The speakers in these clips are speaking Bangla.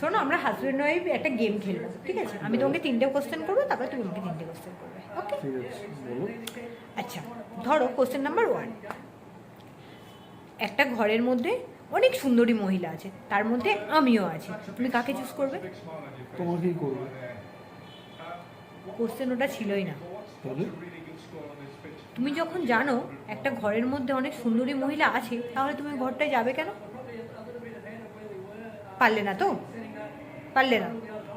শোনো আমরা হাজব্যান্ড ওয়াইফ একটা গেম খেলব ঠিক আছে? আমি তোমাকে তিনটে কোশ্চেন করব তারপরে তুমি আমাকে তিনটে কোশ্চেন করবে ওকে আচ্ছা ধরো কোশ্চেন নাম্বার ওয়ান একটা ঘরের মধ্যে অনেক সুন্দরী মহিলা আছে তার মধ্যে আমিও আছি তুমি কাকে চুজ করবে? তোমাকেই করব। কোশ্চেন ওটা ছিলই না। তুমি যখন জানো একটা ঘরের মধ্যে অনেক সুন্দরী মহিলা আছে তাহলে তুমি ঘরটায় যাবে কেন? পারলে না তো? পারলে না।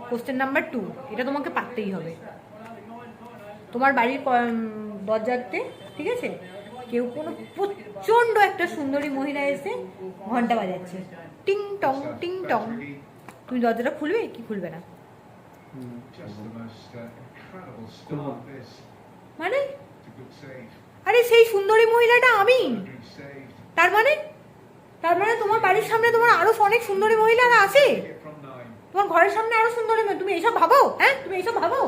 কোশ্চেন নাম্বার টু এটা তোমাকে পারতেই হবে। তোমার বাড়ির দরজাতে, ঠিক আছে? কেউ কোনো প্রচণ্ড একটা সুন্দরী মহিলা এসে ঘণ্টা বাজাচ্ছে। টিং টং টিং টং। তুমি দরজাটা খুলবে কি খুলবে না? মানে. আরে সেই সুন্দরী মহিলাটা আমি? তার মানে? তার মানে তোমার বাড়ির সামনে তোমার আরও অনেক সুন্দরী মহিলারা আছে. তোমার ঘরের সামনে আরও সুন্দরী তুমি এইসব ভাবো হ্যাঁ? তুমি এইসব ভাবো?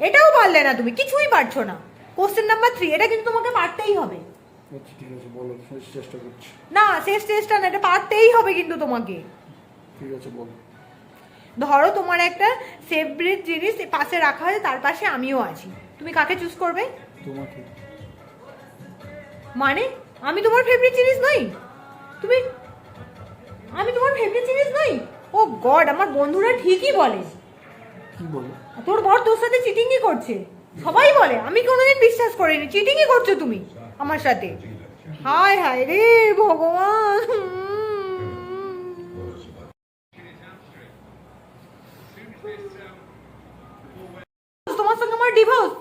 এটাও পারলে না তুমি কিছুই পারছ না। কোশ্চেন নাম্বার থ্রি এটা কিন্তু তোমাকে পারতেই হবে। আচ্ছা ঠিক আছে বলো শেষ চেষ্টা করছি। না শেষ টেস্টটা না এটা পারতেই হবে কিন্তু তোমাকে। ঠিক আছে বলো। ধরো তোমার একটা ফেভারিট জিনিস পাশে রাখা আছে তার পাশে আমিও আছি। তুমি কাকে চুজ করবে? তোমাকে। মানে? আমি তোমার ফেভারিট জিনিস নই। তুমি আমি তোমার ফেভারিট জিনিস নই। ও গড আমার বন্ধুরা ঠিকই বলে। কি বলো? তোর বর তোর সাথে চিটিংই করছে। সবাই বলে আমি কোনোদিন বিশ্বাস করিনি। চিটিংই করছ তুমি আমার সাথে। হায় হায় রে ভগবান তোমার সঙ্গে আমার ডিভোর্স